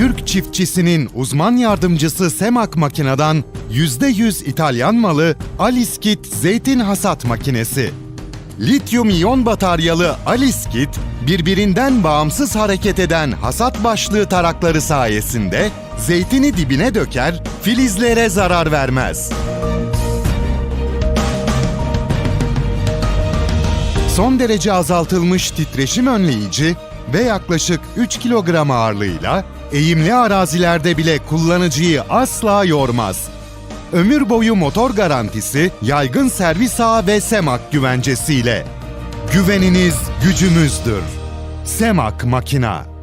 Türk çiftçisinin uzman yardımcısı Semak Makina'dan %100 İtalyan malı Aliskit zeytin hasat makinesi. Lityum iyon bataryalı Aliskit, birbirinden bağımsız hareket eden hasat başlığı tarakları sayesinde zeytini dibine döker, filizlere zarar vermez. Son derece azaltılmış titreşim önleyici ve yaklaşık 3 kilogram ağırlığıyla eğimli arazilerde bile kullanıcıyı asla yormaz. Ömür boyu motor garantisi, yaygın servis ağı ve Semak güvencesiyle. Güveniniz gücümüzdür. Semak Makina